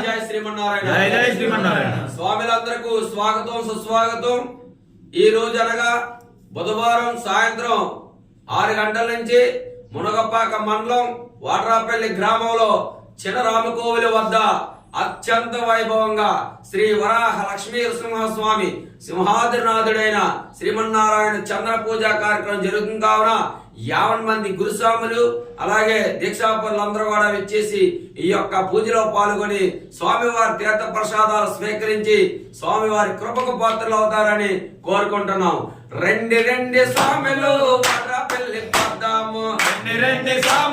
జై శ్రీమన్నారాయణ జై జై శ్రీమన్నారాయణ. స్వామిలందరకు స్వాగతం సుస్వాగతం ఈ రోజు అనగా బుధవారం సాయంత్రం ఆరు గంటల నుంచి మునగపాక మండలం వాటరాపల్లి గ్రామంలో చినరామకోవిలి వద్ద అత్యంత వైభవంగా శ్రీ వరాహ లక్ష్మీ నృసింహస్వామి సింహాద్రినాథుడైన శ్రీమన్నారాయణ చంద్ర పూజ కార్యక్రమం జరుగుతుంది కావున యావన్ మంది గురుస్వాములు అలాగే దీక్షాపరులందరూ కూడా వచ్చేసి ఈ యొక్క పూజలో పాల్గొని స్వామివారి తీర్థ ప్రసాదాలు స్వీకరించి స్వామివారి కృపకు పాత్రలు అవుతారని కోరుకుంటున్నాం. రెండు రెండు స్వాములు పెళ్ళి పద్దాము. రెండు రెండు స్వామి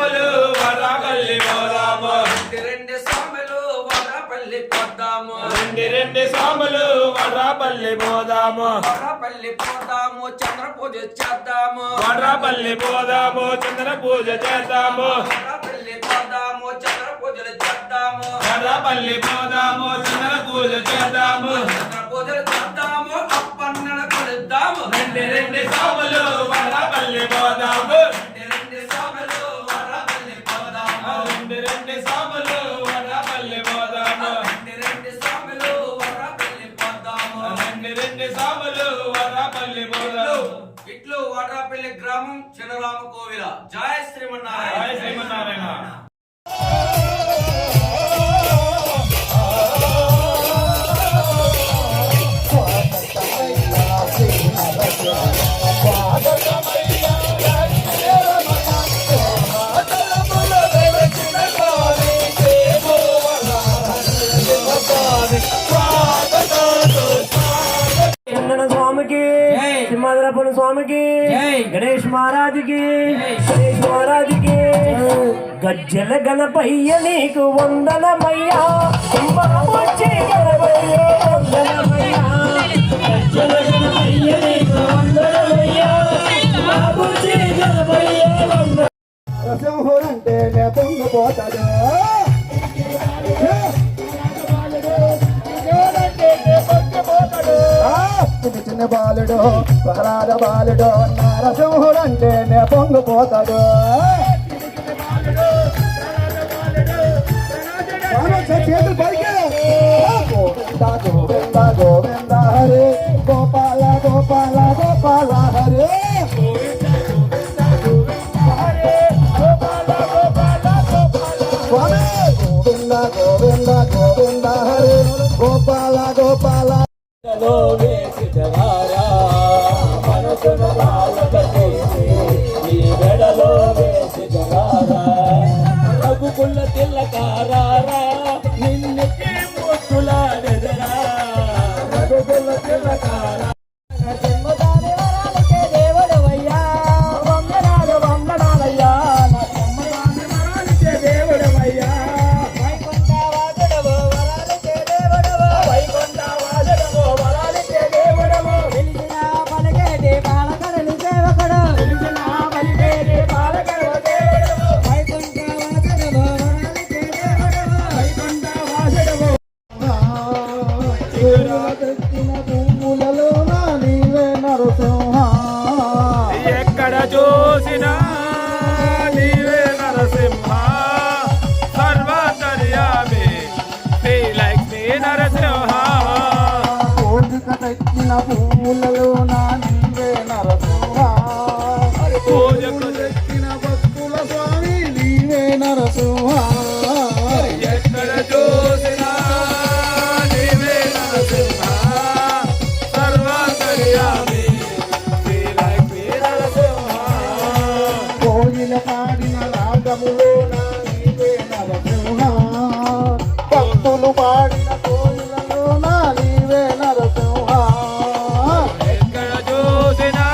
సాములు వరపల్లి పోదాము. వరపల్లి పోదాము చంద్ర పూజ చేద్దాము. వరపల్లి పోదాము చంద్ర పూజ చేద్దాము. వరపల్లి పోదాము చంద్ర పూజలు చేద్దాము. వరపల్లి పోదాము చంద్ర పూజ చేద్దాము. చంద్ర పూజలు చేద్దాము అప్పన్నను కొలుద్దాము. రెండు రెండు సాములు రెండు రెండు సాములు వరపల్లి పోదాము ఇట్లు వాడ్రాపల్లి గ్రామం చిన్నరామ కోవిల. జయ శ్రీమన్నారాయణ. శ్రీమన్నారాయణ. సింహాద్రపల్లి స్వామికి గణేష్ మహారాజుకి గణేష్ మహారాజుకి. గజ్జల గణపయ్య నీకు గణపయ్య గజ్జల గణపయ్య నీకు గణపయ్య నే పొంగిపోతాడు చిన్న చిన్న బాలుడు ప్రహ్లాద బాలుడు నరసింహుడంటే నే పొంగిపోతాడు చేతులు పైకి గోవింద గోవింద గోవింద హరే గోపాల గోపాల గోపాల హరే స్వామి గోవింద గోవింద గోవింద హరే గోపాల గోపాల రఘుకుల తెల్ల కారా. పాడిన కోయిలలోన నీవే నరసింహ. ఎక్కడ చూసినా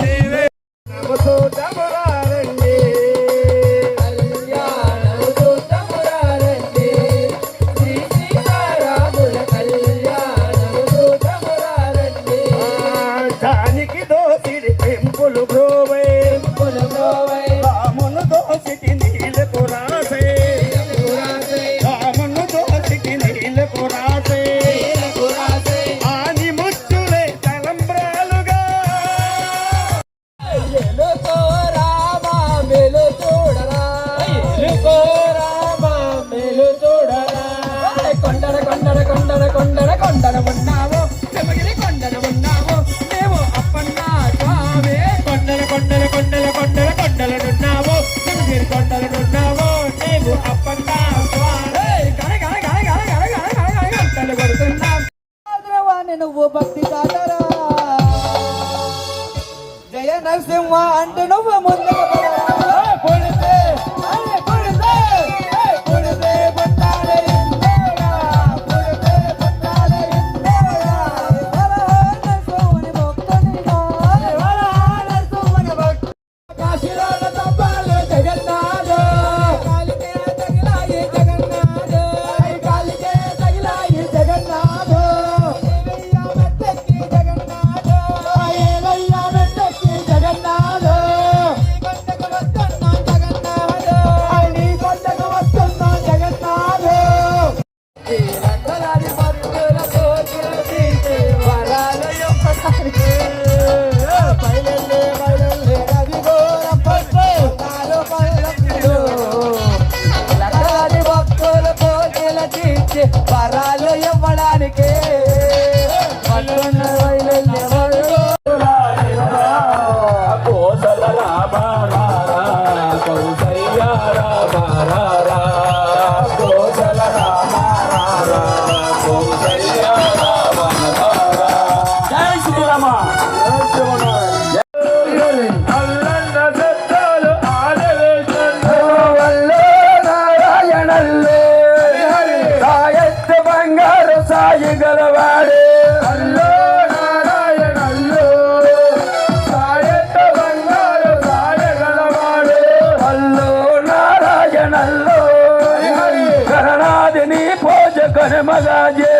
నీవే. చూడమురారండి కళ్యాణం. చూడమురారండి శ్రీ vamos Mother, yeah.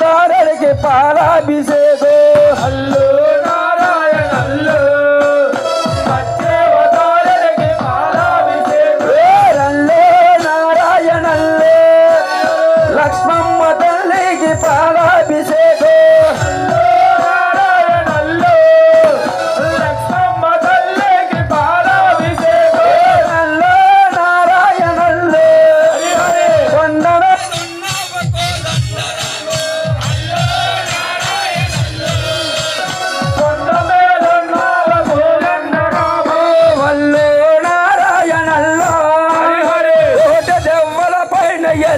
తారడికి పాలాభిషేకం